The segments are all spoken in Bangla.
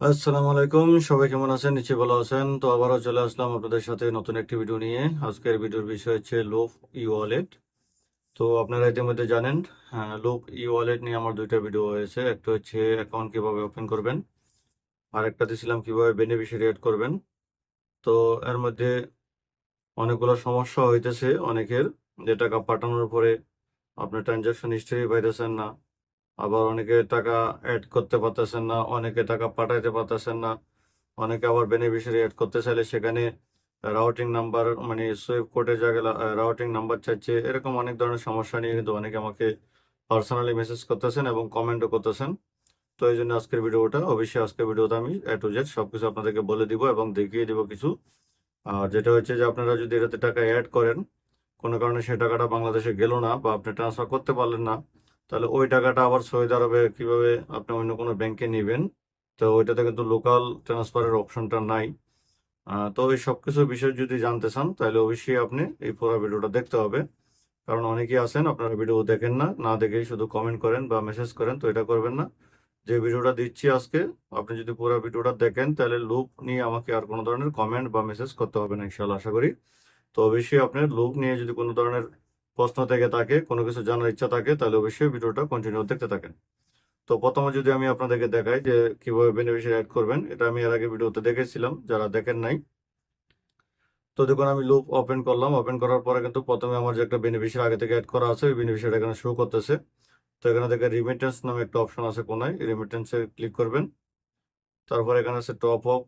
আসসালামু আলাইকুম, সবাই কেমন আছেন? নিচে ভালো আছেন। তো আবারও চলে আসলাম আপনাদের সাথে নতুন একটি ভিডিও নিয়ে। আজকের ভিডিওর বিষয় হচ্ছে লোভ ই ওয়ালেট তো আপনারা ইতিমধ্যে জানেন লোভ ই ওয়ালেট নিয়ে আমার দুইটা ভিডিও হয়েছে। একটা হচ্ছে অ্যাকাউন্ট কীভাবে ওপেন করবেন আর একটা দিয়েছিলাম কীভাবে বেনিফিশিয়ারি এড করবেন। তো এর মধ্যে অনেকগুলো সমস্যা হইতেছে অনেকের, যে টাকা পাঠানোর পরে আপনি ট্রানজাকশন হিস্ট্রি পাইতেছেন না। আবার অনেকে টাকা অ্যাড করতে পারতেছেন না, অনেকে টাকা পাঠাইতে পারতেছেন না, অনেকে আবার বেনিফিশিয়ারি অ্যাড করতে চাইলে সেখানে রাউটিং নাম্বার মানে সুইপ কোডের জায়গায় রাউটিং নাম্বার চাইছে, এরকম অনেক ধরনের সমস্যা নিয়ে কিন্তু অনেকে আমাকে পার্সোনালি মেসেজ করতেছেন এবং কমেন্টও করতেছেন। তো এই জন্য আজকের ভিডিওটা, অবশ্যই আজকের ভিডিওতে আমি এ টু জেড সবকিছু আপনাদেরকে বলে দিব এবং দেখিয়ে দিব কিছু। যেটা হচ্ছে যে আপনারা যদি এটাতে টাকা অ্যাড করেন, কোনো কারণে সেই টাকাটা বাংলাদেশে গেল না বা আপনি ট্রান্সফার করতে পারলেন না তাহলে ওই টাকাটা আবার সৌদি আরবে কীভাবে? আপনি অন্য কোনো ব্যাংকে নেবেন। তো ওইটাতে কিন্তু লোকাল ট্রান্সফারের অপশনটা নাই। তো এই সব কিছু বিষয় যদি জানতে চান, তাহলে অবশ্যই আপনি এই পুরো ভিডিওটা দেখতে হবে। কারণ অনেকেই আছেন, আপনারা ভিডিও দেখেন না না দেখেই শুধু কমেন্ট করেন বা মেসেজ করেন, তো এটা করবেন না। যে ভিডিওটা দিচ্ছি আজকে, আপনি যদি পুরো ভিডিওটা দেখেন, তাহলে লুপ নিয়ে আমাকে আর কোনো ধরনের কমেন্ট বা মেসেজ করতে হবে না ইনশাল্লাহ আশা করি। তো অবশ্যই আপনার লুপ নিয়ে যদি কোনো ধরনের প্রশ্ন থেকে থাকে, কোনো কিছু জানার ইচ্ছা থাকে, তাহলে অবশ্যই ভিডিওটা কন্টিনিউ দেখতে থাকেন। তো প্রথমে যদি আমি আপনাদেরকে দেখাই যে কীভাবে বেনিফিশিয়ারি অ্যাড করবেন, এটা আমি এর আগে ভিডিওতে দেখেছিলাম, যারা দেখেন নাই। তো দেখুন, আমি লুপ ওপেন করলাম ওপেন করার পরে কিন্তু প্রথমে আমার যে একটা বেনিফিশিয়ারি আগে থেকে অ্যাড করা আছে, ওই বেনিফিশিয়ারি এখানে শো করতেছে। তো এখানে দেখে রিমিটেন্স নামে একটা অপশন আছে কোনায় রিমিটেন্সে ক্লিক করবেন। তারপর এখানে আছে টপ আপ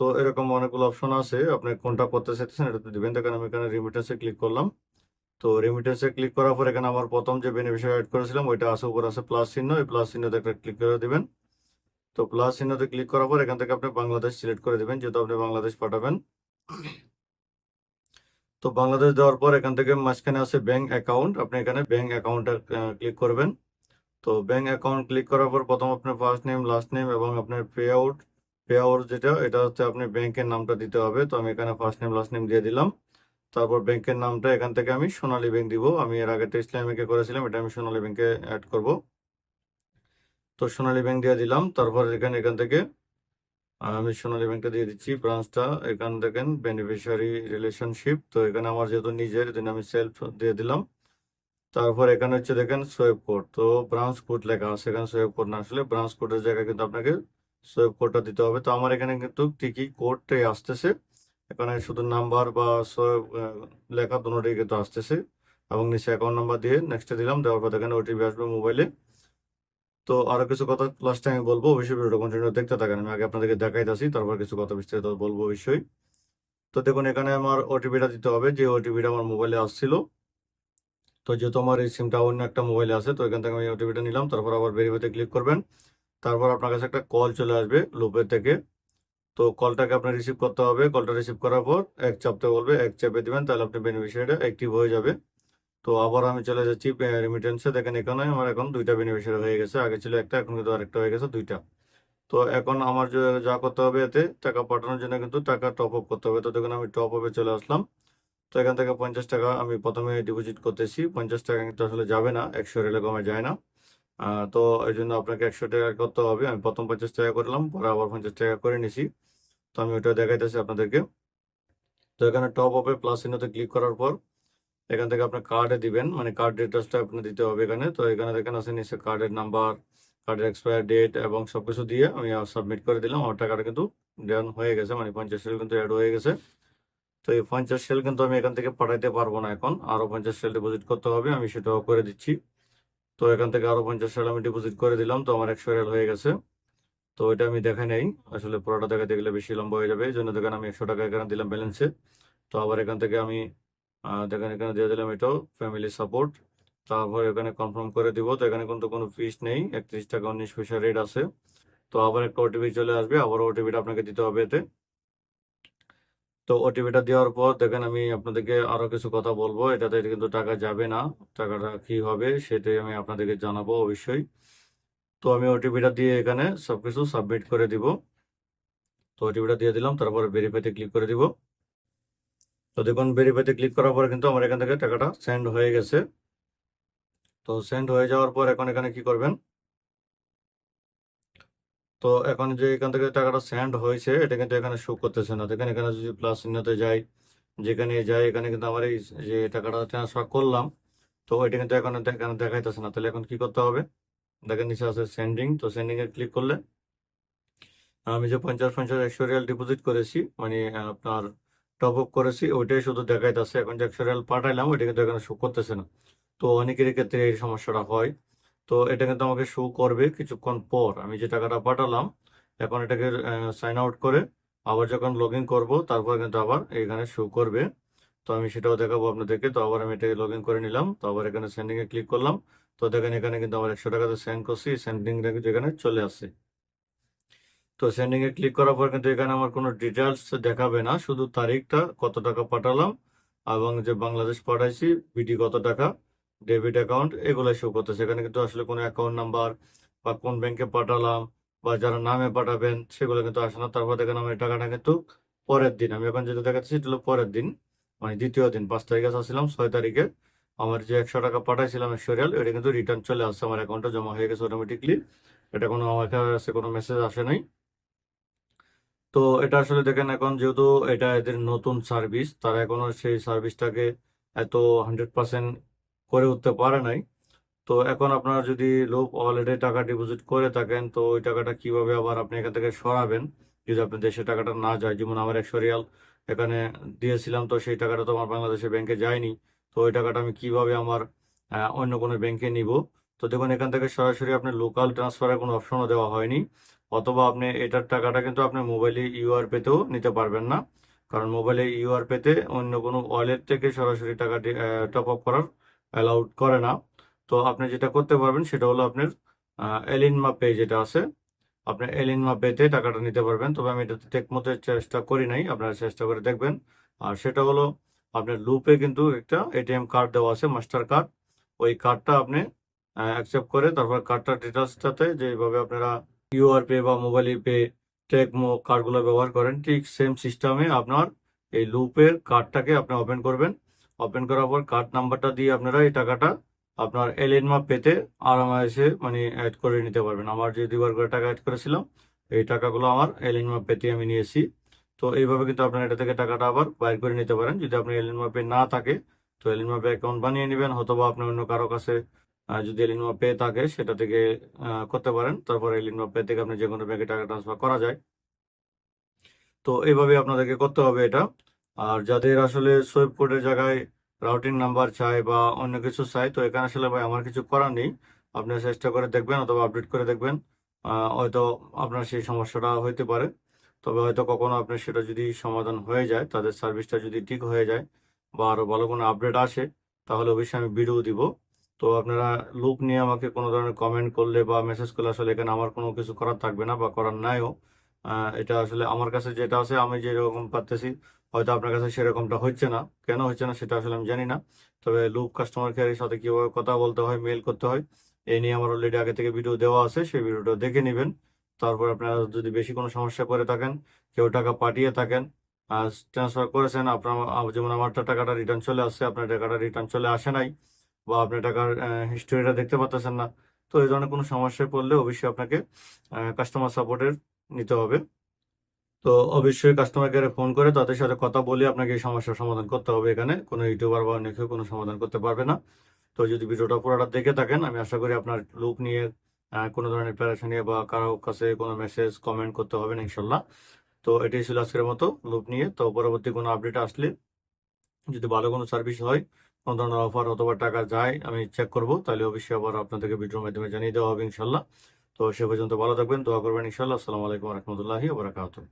তো এরকম অনেকগুলো অপশন আছে, আপনি কোনটা করতে চাইতেছেন এটাতে দিবেন। দেখেন, আমি এখানে রিমিটেন্সে ক্লিক করলাম। তো রেমিটেন্সে ক্লিক করার পর এখানে আমার প্রথম যে বেনিফিশিয়ারি অ্যাড করেছিলাম, ওইটা আছে, উপর আছে প্লাস চিহ্ন। এই প্লাস চিহ্নতে একটা ক্লিক করে দিবেন। তো প্লাস চিহ্নতে ক্লিক করার পর এখান থেকে আপনি বাংলাদেশ সিলেক্ট করে দিবেন, যেহেতু আপনি বাংলাদেশ পাঠাবেন। তো বাংলাদেশ দেওয়ার পর এখান থেকে মাঝখানে আছে ব্যাংক অ্যাকাউন্ট আপনি এখানে ব্যাংক অ্যাকাউন্টে ক্লিক করবেন। তো ব্যাংক অ্যাকাউন্ট ক্লিক করার পর প্রথম আপনার ফার্স্ট নেম লাস্ট নেম এবং আপনার পে আউট পে আউট যেটা, এটা হচ্ছে আপনি ব্যাংকের নামটা দিতে হবে। তো আমি এখানে ফার্স্ট নেম লাস্ট নেম দিয়ে দিলাম। তারপর ব্যাংকের নামটা এখান থেকে আমি সোনালী ব্যাংক দিব। আমি এর আগে তো ইসলামিকে করেছিলাম, এটা আমি সোনালী ব্যাংকে অ্যাড করব। তো সোনালী ব্যাংক দিয়ে দিলাম, তারপর এখানে, এখান থেকে আমি সোনালী ব্যাংকটা দিয়ে দিচ্ছি ব্রাঞ্চটা এখান দেখেন বেনিফিশিয়ারি রিলেশনশিপ তো এখানে আমার যেহেতু নিজের, এজন্য আমি সেলফ দিয়ে দিলাম। তারপর এখানে হচ্ছে দেখেন সোয়েব কোড তো ব্রাঞ্চ কোড লেখা আছে, এখানে সোয়েব কোড না আসলে ব্রাঞ্চ কোডের জায়গায় কিন্তু আপনাকে সোয়েব কোডটা দিতে হবে। তো আমার এখানে কিন্তু ঠিকই কোডটাই আসতেছে। এখানে শুধু নাম্বার বা লেখা দুটোই কিন্তু আসতেছে। এবং নিচে অ্যাকাউন্ট নাম্বার দিয়ে নেক্সটে দিলাম, দেওয়ার পর এখানে ওটিপি আসবে মোবাইলে তো আরও কিছু কথা লাস্টে আমি বলব, অবশ্যই ভিডিওটা কন্টিনিউ দেখতে থাকেন। আমি আগে আপনাদেরকে দেখাইতেছি, তারপর কিছু কথা বিস্তারিত বলব অবশ্যই। তো দেখুন, এখানে আমার ওটিপিটা দিতে হবে, যে ওটিপিটা আমার মোবাইলে আসছিল। তো যেহেতু আমার এই সিমটা অন্য একটা মোবাইলে আছে, তো এখান থেকে আমি ওটিপিটা নিলাম, তারপর আবার ভেরিফাইতে ক্লিক করবেন। তারপর আপনার কাছে একটা কল চলে আসবে লুপের থেকে। তো কলটাকে আপনার রিসিভ করতে হবে। কলটা রিসিভ করার পর এক চাপতে বলবে, এক চাপে দেবেন, তাহলে আপনি বেনিফিশিয়ারিটা অ্যাক্টিভ হয়ে যাবে। তো আবার আমি চলে যাচ্ছি রেমিটেন্সে দেখেন এখানে আমার এখন দুইটা বেনিফিশিয়ারি হয়ে গেছে। আগে ছিল একটা, এখন কিন্তু আরেকটা হয়ে গেছে, দুইটা। তো এখন আমার যা করতে হবে এতে, টাকা পাঠানোর জন্য কিন্তু টাকা টপ আপ করতে হবে। তো দেখুন আমি টপ আপে চলে আসলাম। তো এখান থেকে পঞ্চাশ টাকা আমি প্রথমে ডিপোজিট করতেছি। পঞ্চাশ টাকা কিন্তু আসলে যাবে না, একশো রেলে কমে যায় না। তো এই জন্য আপনাকে একশো টাকা করতে হবে। আমি প্রথম পঞ্চাশ টাকা করলাম, পরে আবার পঞ্চাশ টাকা করে নিছি। তো আমি ওটা দেখাইতেছি আপনাদেরকে। তো এখানে টপ আপে প্লাস চিহ্নতে ক্লিক করার পর এখান থেকে আপনার কার্ডে দিবেন। মানে কার্ড ডিটেলসটা আপনি দিতে হবে এখানে। তো এখানে দেখেন আছে নিচে কার্ডের নাম্বার কার্ডের এক্সপায়ার ডেট এবং সবকিছু দিয়ে আমি সাবমিট করে দিলাম। আমার টাকাটা কিন্তু ডান হয়ে গেছে। মানে পঞ্চাশ সেল কিন্তু অ্যাড হয়ে গেছে। তো এই পঞ্চাশ সেল কিন্তু আমি এখান থেকে পাঠাইতে পারব না এখন। আরও পঞ্চাশ সেল ডিপোজিট করতে হবে। আমি সেটাও করে দিচ্ছি। তো এখান থেকে আরও পঞ্চাশ সেল আমি ডিপোজিট করে দিলাম, তো আমার একশো রেল হয়ে গেছে। তো এটা আমি দেখে নেই, আসলে পুরোটা দেখাতে গেলে বেশি লম্বা হয়ে যাবে, এই জন্য দেখেন আমি একশো টাকা এখানে দিলাম ব্যালেন্সে তো আবার এখান থেকে আমি দেখেন এখানে দিয়ে দিলাম এটাও ফ্যামিলি সাপোর্ট তারপর এখানে কনফার্ম করে দিব, তো এখানে কিন্তু কোনো ফিস নেই, একত্রিশ টাকা উনিশ পয়সা রেট আছে। তো আবার একটা ওটিপি চলে আসবে, আবার ওটিপিটা আপনাকে দিতে হবে এতে। তো ওটিপিটা দেওয়ার পর দেখেন আমি আপনাদেরকে আরও কিছু কথা বলব। এটাতে কিন্তু টাকা যাবে না। টাকাটা কি হবে সেটাই আমি আপনাদেরকে জানাব অবশ্যই। তো আমি ওটিপিটা দিয়ে এখানে সবকিছু সাবমিট করে দিব। তো ওটিপিটা দিয়ে দিলাম, তারপরে ভেরিফাইতে ক্লিক করে দিব। তো দেখুন ভেরিফাইতে ক্লিক করার পরে কিন্তু আমার এখান থেকে টাকাটা সেন্ড হয়ে গেছে। তো সেন্ড হয়ে যাওয়ার পর এখন এখানে কি করবেন? তো এখন যে এখান থেকে টাকাটা সেন্ড হয়েছে, এটা কিন্তু এখানে শো করতেছে না। দেখেন এখানে যদি প্লাস চিহ্নতে যাই যেখানে যাই, এখানে কিন্তু আমার এই যে টাকাটা ট্রান্সফার করলাম, তো এটা কিন্তু এখানে এখানে দেখাইতেছে না। তাহলে এখন কি করতে হবে? দেখেন নিচে আছে সেন্ডিং তো সেন্ডিং এ ক্লিক করলে আমি যে পঞ্চাশ পঞ্চাশ, একশো রিয়াল ডিপোজিট করেছি মানে আপনার টপ আপ করেছি, ওইটাই শুধু দেখাইতেছে। এখন যে একশো রিয়াল পাঠাইলাম, ওইটা কিন্তু এখানে শো করতেছে না। তো অনেকেরই ক্ষেত্রে এই সমস্যাটা হয়। তো এটা কিন্তু আমাকে শো করবে কিছুক্ষণ পর। আমি যে টাকাটা পাঠালাম, এখন এটাকে সাইন আউট করে আবার যখন লগ ইন করব, তারপর কিন্তু আবার এখানে শো করবে। তো আমি সেটাও দেখাবো আপনাদেরকে। তো আবার আমি এটাকে লগ করে নিলাম। তো আবার এখানে সেন্ডিং এ ক্লিক করলাম। তো দেখেন এখানে কিন্তু আমার একশো টাকাতে সেন্ড করছি। সেন্ডিং এখানে চলে আসছে। তো সেন্ডিং এ ক্লিক করার পর কিন্তু এখানে আমার কোনো ডিটেলস দেখাবে না। শুধু তারিখটা, কত টাকা পাঠালাম এবং যে বাংলাদেশ পাঠাইছি বিডি কত টাকা। ডেবিট অ্যাকাউন্ট এগুলো শো করতেছে। এখানে কিন্তু আসলে কোনো অ্যাকাউন্ট নাম্বার বা কোন ব্যাংকে পাঠালাম বা যারা নামে পাঠাবেন, সেগুলো কিন্তু আসে না। তারপর দেখেন আমার টাকাটা কিন্তু পরের দিন, আমি এখন যেটা দেখাচ্ছি সেটা হলো পরের দিন মানে দ্বিতীয় দিন, পাঁচ তারিখে আসছিলাম, ছয় তারিখে আমার যে একশো টাকা পাঠাইছিলাম একশো এটা কিন্তু রিটার্ন চলে আসছে, আমার অ্যাকাউন্টে জমা হয়ে গেছে অটোমেটিকলি এটা কোনো, আমার কাছে কোনো মেসেজ আসে নাই। তো এটা আসলে দেখেন এখন যেহেতু এটা এদের নতুন সার্ভিস তারা এখনও সেই সার্ভিসটাকে এত হান্ড্রেড পার্সেন্ট করে উঠতে পারে নাই। তো এখন আপনারা যদি লোক অলরেডি টাকা ডিপোজিট করে থাকেন, তো ওই টাকাটা কীভাবে আবার আপনি এখান থেকে সরাবেন? যদি আপনি দেশে টাকাটা না যায়, যেমন আমার একশো রিয়াল এখানে দিয়েছিলাম, তো সেই টাকাটা তো আমার বাংলাদেশের ব্যাংকে যায়নি। তো ওই টাকাটা আমি কীভাবে আমার অন্য কোনো ব্যাংকে নিব? তো দেখুন, এখান থেকে সরাসরি আপনি লোকাল ট্রান্সফারের কোনো অপশনও দেওয়া হয়নি। অথবা আপনি এটার টাকাটা কিন্তু আপনি মোবাইলে ইউআর পেতেও নিতে পারবেন না। কারণ মোবাইলে ইউআর পেতে অন্য কোনো ওয়ালেট থেকে সরাসরি টাকা টপ আপ করার অ্যালাউড করে না। তো আপনি যেটা করতে পারবেন সেটা হলো আপনার এলিনমা পে যেটা আছে আপনি এলিনমা পেতে টাকাটা নিতে পারবেন। তবে আমি এটা ঠিক মতো চেষ্টা করি নাই, আপনারা চেষ্টা করে দেখবেন। আর সেটা হলো আপনার লুপে কিন্তু একটা এটিএম কার্ড দেওয়া আছে মাস্টার কার্ড ওই কার্ডটা আপনি অ্যাকসেপ্ট করে তারপর কার্ডটার ডিটেলসটাতে যেভাবে আপনারা কিউআর পে বা মোবাইল পে টেকমো কার্ডগুলো ব্যবহার করেন, ঠিক সেম সিস্টেমে আপনার এই লুপের কার্ডটাকে আপনি ওপেন করবেন। ওপেন করার পর কার্ড নাম্বারটা দিয়ে আপনারা এই টাকাটা আপনার এলএনমা পেতে আরামাইসে মানে অ্যাড করে নিতে পারবেন। আমার যে দুবার করে টাকা অ্যাড করেছিলাম, এই টাকাগুলো আমার এলএনমা পেতে আমি নিয়েছি। তো এইভাবে কিন্তু আপনার এটা থেকে টাকাটা আবার বাইর করে নিতে পারেন। যদি আপনার এলএনমা পে না থাকে, তো এলএনমা পে অ্যাকাউন্ট বানিয়ে নেবেন অথবা আপনি অন্য কারও কাছে যদি এলিনমা পে থাকে, সেটা থেকে করতে পারেন। তারপর এলিনমা পে থেকে আপনি যে কোনো ব্যাংকে টাকা ট্রান্সফার করা যায়। তো এইভাবে আপনাদেরকে করতে হবে এটা। আর যাদের আসলে সুইপ কোডের জায়গায় রাউটিং নাম্বার চাই বা অন্য কিছু চাই, তো এখানে আসলে ভাই আমার কিছু করার নেই। আপনি চেষ্টা করে দেখবেন অথবা আপডেট করে দেখবেন। হয়তো আপনার সেই সমস্যাটা হইতে পারে। তবে হয়তো কখনো আপনার সেটা যদি সমাধান হয়ে যায়, তাদের সার্ভিসটা যদি ঠিক হয়ে যায় বা আরও ভালো কোনো আপডেট আসে, তাহলে অবশ্যই আমি ভিডিও দিব। তো আপনারা লুক নিয়ে আমাকে কোনো ধরনের কমেন্ট করলে বা মেসেজ করলে আসলে এখানে আমার কোনো কিছু করার থাকবে না বা করার নাইও। এটা আসলে আমার কাছে যেটা আছে, আমি যেরকম পারতেছি হয়তো আপনার কাছে সেরকমটা হচ্ছে না। কেন হচ্ছে না সেটা আসলে আমি জানি না। তবে লুক কাস্টমার কেয়ারের সাথে কীভাবে কথা বলতে হয় মেল করতে হয় এই নিয়ে আমার অলরেডি আগে থেকে ভিডিও দেওয়া আছে, সেই ভিডিওটা দেখে নেবেন। তারপর আপনারা যদি বেশি কোনো সমস্যা করে থাকেন, কেউ টাকা পাঠিয়ে থাকেন ট্রান্সফার করেছেন, আপনার যেমন আমারটা টাকাটা রিটার্ন চলে আসছে, আপনার টাকাটা রিটার্ন চলে আসে নাই, বা আপনি টাকার হিস্টোরিটা দেখতে পাচ্ছেন না, তো এই ধরনের কোনো সমস্যায় পড়লে অবশ্যই আপনাকে কাস্টমার সাপোর্টের নিতে হবে। তো অবশ্যই কাস্টমার কেয়ারে ফোন করে, তাদের সাথে কথা বলে আপনাকে এই সমস্যার সমাধান করতে হবে এখানে। কোনো ইউটিউবার বা অন্য কেউ কোনো সমাধান করতে পারবে না। তো যদি ভিডিওটা পুরোটা দেখে থাকেন, আমি আশা করি আপনার লুক নিয়ে কোনো ধরনের প্যারেশানি নিয়ে বা কারও কাছে কোনো মেসেজ কমেন্ট করতে হবে না, ইনশাল্লাহ। তো এটাই ছিল আজকের মতো লুক নিয়ে। তো পরবর্তী কোনো আপডেট আসলে যদি ভালো কোনো সার্ভিস হয়, কোনো ধরনের অফার অথবা টাকা যায়, আমি চেক করব। তাহলে অবশ্যই আবার আপনাদেরকে ভিডিওর মাধ্যমে জানিয়ে দেওয়া হবে, ইনশাল্লাহ। তো সে পর্যন্ত ভালো থাকবেন, দোয়া করবেন, ইনশাল্লাহ। আসসালামু আলাইকুম রহমতুল্লাহি ওবরাকাতুহ